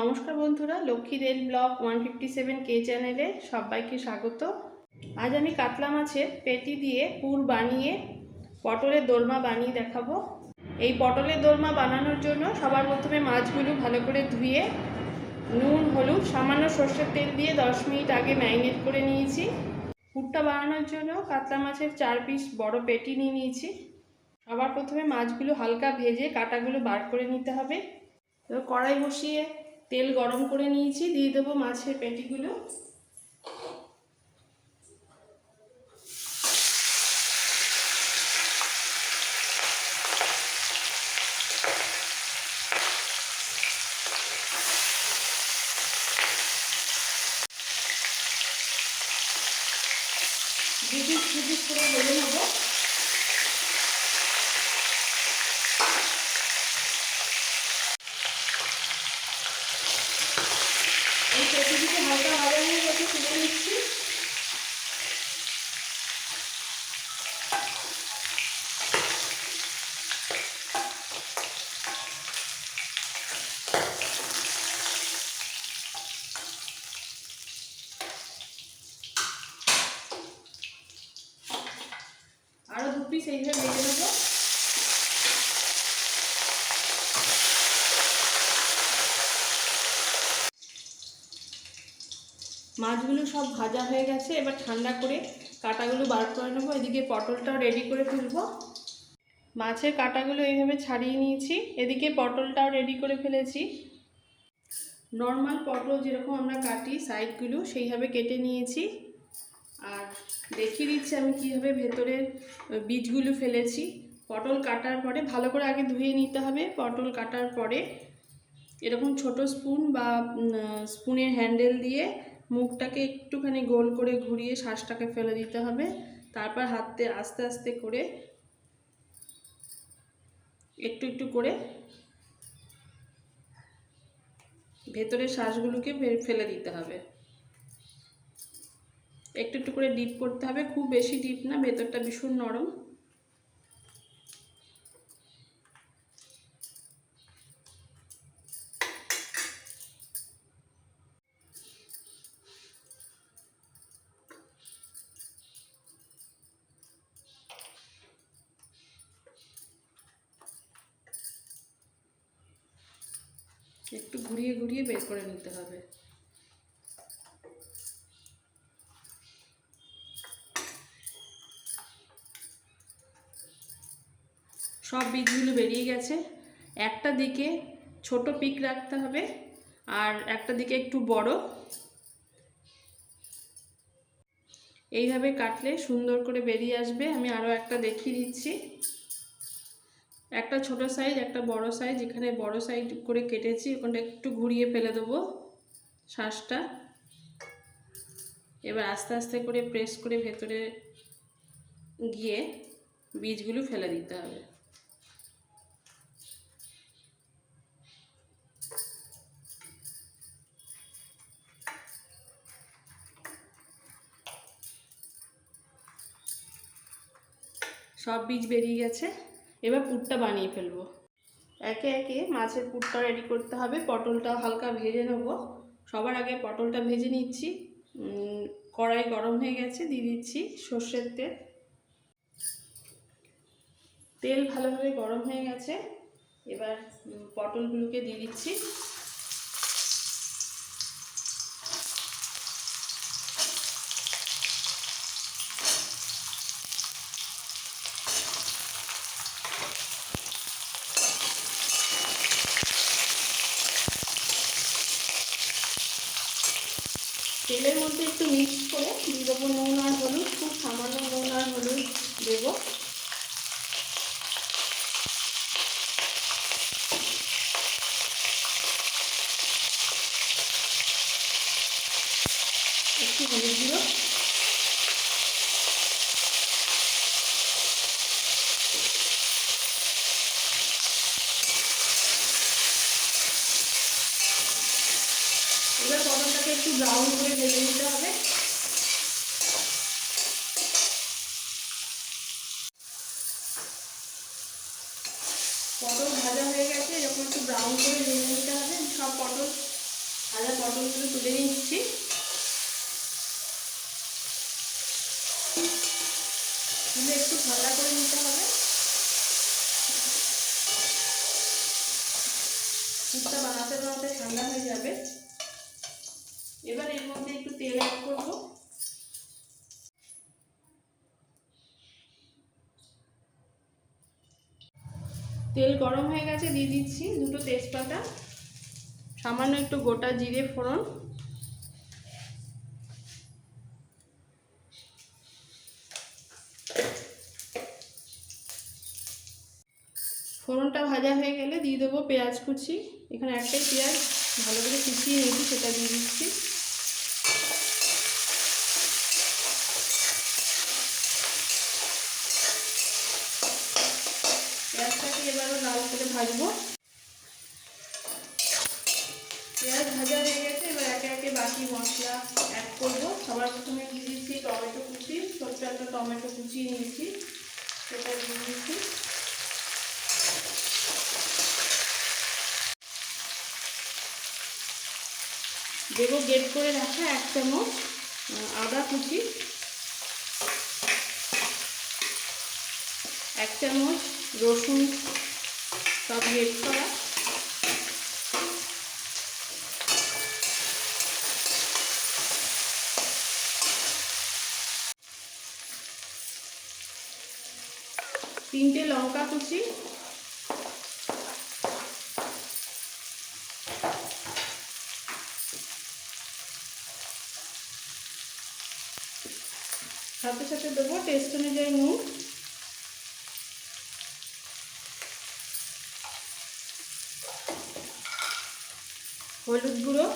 নমস্কার বন্ধুরা, Lakshmi rail block one fifty seven কে চ্যানেলে সবাইকে স্বাগত। আজ আমি কাতলা মাছের পেটি দিয়ে পুর বানিয়ে পটলের দোরমা বানিয়ে দেখাবো। এই পটলের দোরমা বানানোর জন্য সবার প্রথমে মাছগুলো ভালো করে ধুয়ে নুন, হলুদ, সামান্য সর্ষের তেল দিয়ে দশ মিনিট আগে ম্যারিনেট করে নিয়েছি। পুরটা বানানোর জন্য কাতলা মাছের চার পিস বড় পেটি নিয়ে নিয়েছি। সবার প্রথমে মাছগুলো হালকা ভেজে কাটাগুলো বার করে নিতে হবে। এবার কড়াই বসিয়ে তেল গরম করে নিয়েছি দিয়ে দেবো মাছের পেটিগুলো দুপিস দুপিস করে ভেজে নেব পেটিটিকে হালকা ভাজা হয়ে গেছে তুলে নিচ্ছি আরও দু পিস এইভাবে ভেজে নেব মাছগুলো সব ভাজা হয়ে গেছে, এবার ঠান্ডা করে কাটাগুলো বার করে নেব। এদিকে পটলটাও রেডি করে ফেলব। মাছের কাটাগুলো এইভাবে ছাড়িয়ে নিয়েছি, এদিকে পটলটাও রেডি করে ফেলেছি। নর্মাল পটল যেরকম আমরা কাটি সাইডগুলো সেইভাবে কেটে নিয়েছি। আর দেখিয়ে দিচ্ছি আমি কীভাবে ভেতরের বীজগুলো ফেলেছি। পটল কাটার পরে ভালো করে আগে ধুয়ে নিতে হবে। পটল কাটার পরে এরকম ছোট স্পুন বা স্পুনের হ্যান্ডেল দিয়ে মুখটাকে একটুখানি গোল করে ঘুরিয়ে শ্বাসটাকে ফেলে দিতে হবে। তারপর হাতে আস্তে আস্তে করে একটু একটু করে ভেতরের শ্বাসগুলোকে ফেলে দিতে হবে। একটু একটু করে ডিপ করতে হবে। খুব বেশি ডিপ না, ভেতরটা ভীষণ নরম। একটু ঘুরিয়ে ঘুরিয়ে বের করে নিতে হবে। সব বীজগুলো বেরিয়ে গেছে। একটা দিকে ছোট পিক রাখতে হবে আর একটা দিকে একটু বড়। এইভাবে কাটলে সুন্দর করে বেরিয়ে আসবে। আমি আরও একটা দেখিয়ে দিচ্ছি। একটা ছোট সাইজ একটা বড় সাইজ এখানে বড় সাইজ করে কেটেছি ওখানটা একটু ঘুরিয়ে ফেলে দেবো শ্বাসটা। এবার আস্তে আস্তে করে প্রেস করে ভেতরে গিয়ে বীজগুলো ফেলে দিতে হবে। সব বীজ বেরিয়ে গেছে। এবার পুরটা বানিয়ে ফেলব। একে একে মাছের পুরটা রেডি করতে হবে। পটলটা হালকা ভেজে নেব। সবার আগে পটলটা ভেজে নিচ্ছি। কড়াই গরম হয়ে গেছে, দিয়ে দিচ্ছি সর্ষের তেল। তেল ভালোভাবে গরম হয়ে গেছে। এবার পটলগুলোকে দিয়ে দিচ্ছি তেলের মধ্যে একটু মিক্স করে দিয়ে দেবো নুন আর হলুদ খুব সামান্য নুন আর হলুদ দেবো। একটু হলুদ গুঁড়ো। এবার পটলটাকে একটু ব্রাউন করে ভেজে নিতে হবে। ব্রাউন করে ভেজে নিতে হবে। সব পটল, আদা পটলগুলো তুলে নিচ্ছি। তুলে একটু ঠান্ডা করে নিতে হবে। পুরটা বানাতে বানাতে ঠান্ডা হয়ে যাবে। এবার এর মধ্যে একটু তেল অ্যাড করব। তেল গরম হয়ে গেছে, দিয়ে দিচ্ছি দুটো তেজপাতা, সামান্য একটু গোটা জিরে ফোড়ন। ফোড়নটা ভাজা হয়ে গেলে দিয়ে দেবো পেঁয়াজ কুচি। এখানে একটাই পেঁয়াজ ভালো করে কুচিয়ে নিয়েছি, সেটা দিয়ে দিচ্ছি। দিয়ে টমেটো কুচি, ছোট্ট একটা টমেটো কুচিয়ে নিয়েছি, সেটা দিয়ে দিচ্ছি দেবো গেট করে রাখা এক চামচ আদা কুচি। এক চামচ রসুন, সব গেট করা। তিনটে লঙ্কা কুচি। সাথে সাথে দেবো টেস্ট অনুযায়ী নুন। হলুদ গুঁড়ো।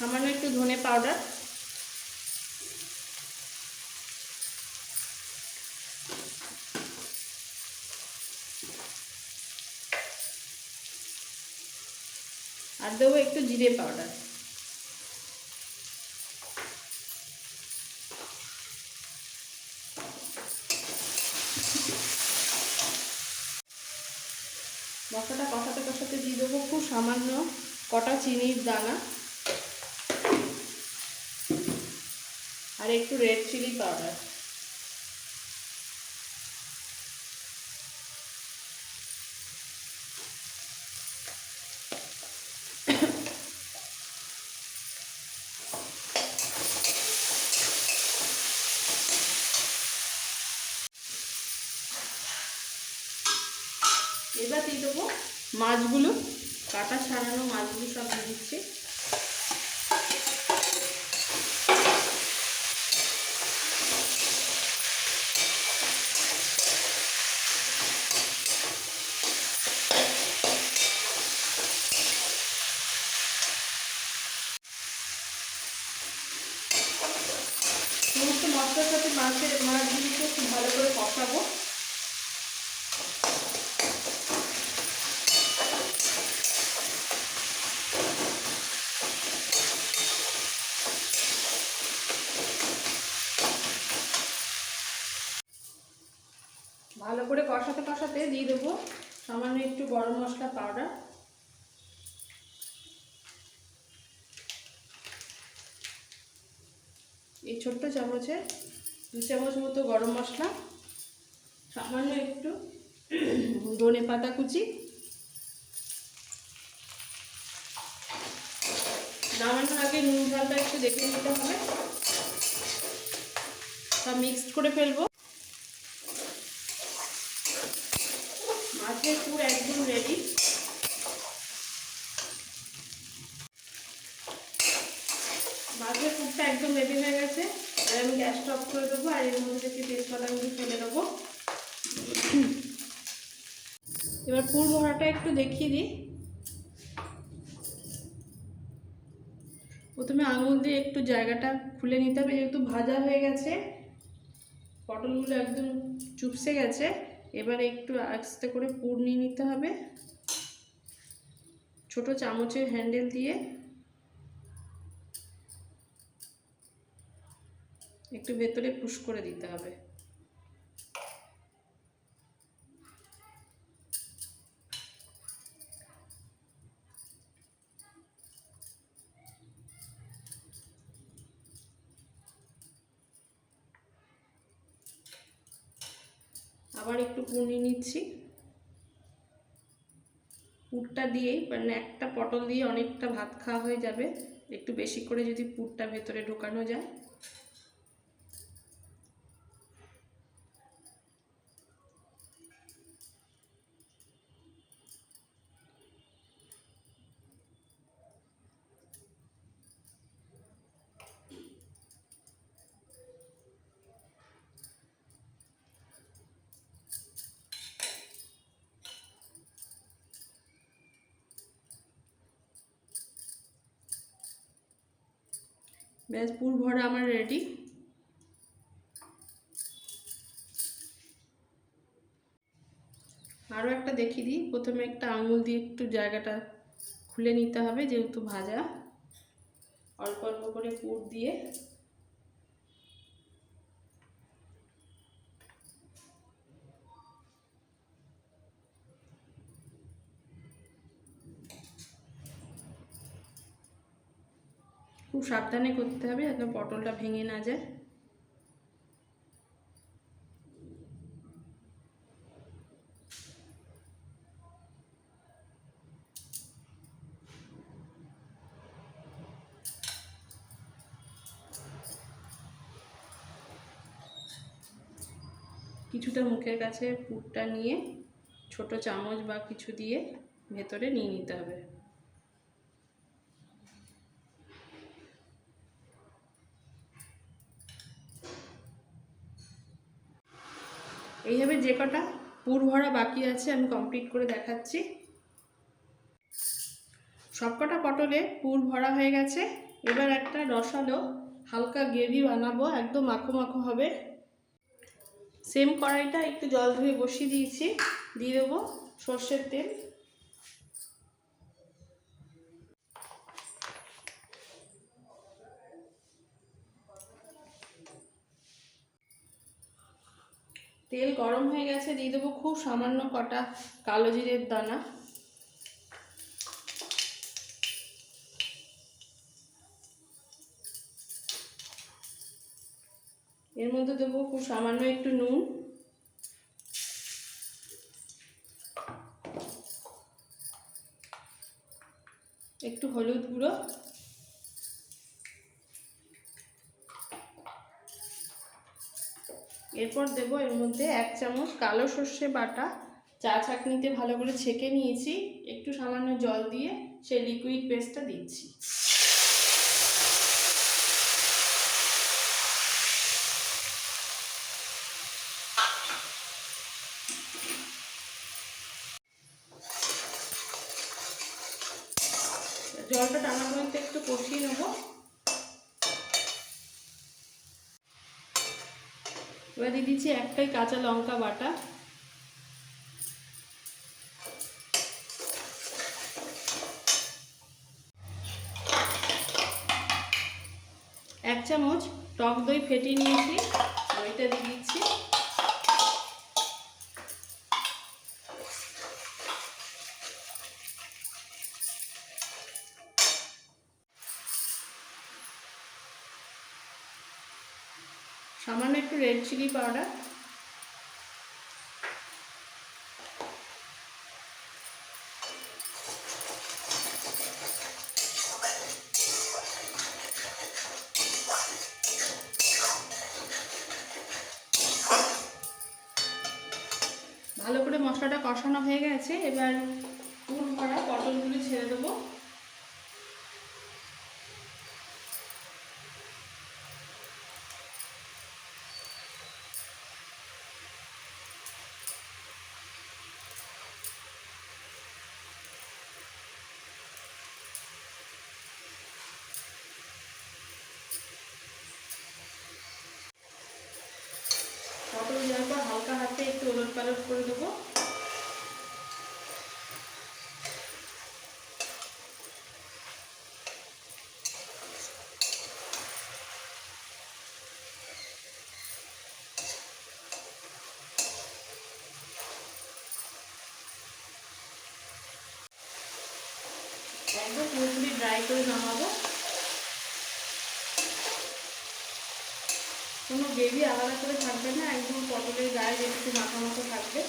সামান্য একটু ধনে পাউডার আর দেবো একটু জিরে পাউডার মশলাটা কষাতে কষাতে দিয়ে দেবো খুব সামান্য কটা চিনির দানা। আর একটু রেড চিলি পাউডার এবার দিয়ে দেবো মাছগুলো। কাটা ছাড়ানো মাছগুলো সব দিয়ে দিচ্ছি সমস্ত মশলার সাথে মাছের মাছগুলিকে খুব ভালো করে কষাবো ভালো করে কষাতে দিয়ে দেবো। সামান্য একটু গরম মশলা পাউডার এই ছোট্ট চামচে দু চামচ মতো গরম মশলা, সামান্য একটু ধনে পাতা কুচি। নামানোর আগে নুন ঝালটা একটু দেখে নিতে হবে। সব মিক্সড করে ফেলব। মাছের পুর একদম রেডি মাছের পুরটা একদম রেডি হয়ে গেছে। আর আমি গ্যাসটা অফ করে দেবো, আর এর মধ্যে থেকে তেজপাতাগুলো ফেলে দেবো। এবার পুর ভরাটা একটু দেখিয়ে দিই। প্রথমে আঙুল দিয়ে একটু জায়গাটা খুলে নিতে হবে, যেহেতু ভাজা হয়ে গেছে, পটলগুলো একদম চুপসে গেছে। এবারে একটু আস্তে করে পুর নিয়ে নিতে হবে। ছোট চামচের হ্যান্ডেল দিয়ে একটু ভেতরে পুশ করে দিতে হবে। আবার একটু পুনি নিচ্ছি। পুরটা দিয়েই মানে একটা পটল দিয়ে অনেকটা ভাত খাওয়া হয়ে যাবে। একটু বেশি করে যদি পুরটা ভেতরে ঢোকানো যায়। ব্যাস, পুর ভরা আমার রেডি আরও একটা দেখিয়ে দিই। প্রথমে একটা আঙুল দিয়ে একটু জায়গাটা খুলে নিতে হবে, যেহেতু ভাজা। অল্প অল্প করে পুর দিয়ে খুব সাবধানে করতে হবে যাতে পটলটা ভেঙে না যায়। কিছুটা মুখের কাছে পুরটা নিয়ে ছোট চামচ বা কিছু দিয়ে ভেতরে নিয়ে নিতে হবে এইভাবে যে কটা পুর ভরা বাকি আছে, আমি কমপ্লিট করে দেখাচ্ছি। সব কটা পটলে পুর ভরা হয়ে গেছে। এবার একটা রসালো, হালকা গ্রেভি বানাবো, একদম মাখো মাখো হবে। সেম কড়াইটা একটু জল ধুয়ে বসিয়ে দিয়েছি, দিয়ে দেবো সর্ষের তেল। তেল গরম হয়ে গেছে, দিয়ে দেবো খুব সামান্য কটা কালো জিরের দানা। এর মধ্যে দেবো খুব সামান্য একটু নুন। একটু হলুদ গুঁড়ো। এরপর দেবো এর মধ্যে এক চামচ কালো সর্ষে বাটা। চা ছাঁকনিতে ভালো করে ছেঁকে নিয়েছি। একটু সামান্য জল দিয়ে সেই লিকুইড পেস্টটা দিচ্ছি। জলটা টানা পর্যন্ত একটু কষিয়ে নেব এবার দিয়ে দিচ্ছি একটাই কাঁচা লঙ্কা বাটা। এক চামচ টক দই ফেটিয়ে নিয়েছি, দইটা দিয়ে দিচ্ছি। রেড চিলি পাউডার ভালো করে মশলাটা কষানো হয়ে গেছে। এবার পুর ভরা পটলগুলো ছেড়ে দেবো। পালট করে দেবো। একদম পুরোপুরি ড্রাই করে নামাবো। কোনো গ্রেভি আলাদা করে থাকবে না, একদম পটলের গায়ে যেটুকু মাখা মতো থাকবে।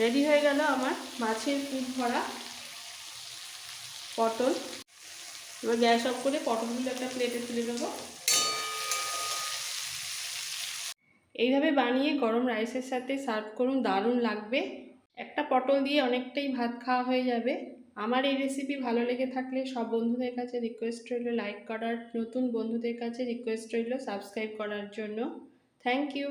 রেডি হয়ে গেল আমার মাছের পুর ভরা। পটল। এবার গ্যাস অফ করে পটলগুলো একটা প্লেটে তুলে নেব। এইভাবে বানিয়ে গরম রাইসের সাথে সার্ভ করুন, দারুণ লাগবে। একটা পটল দিয়ে অনেকটাই ভাত খাওয়া হয়ে যাবে। আমার এই রেসিপি ভালো লেগে থাকলে সব বন্ধুদের কাছে রিকোয়েস্ট রইল লাইক করার, নতুন বন্ধুদের কাছে রিকোয়েস্ট রইল সাবস্ক্রাইব করার জন্য। Thank you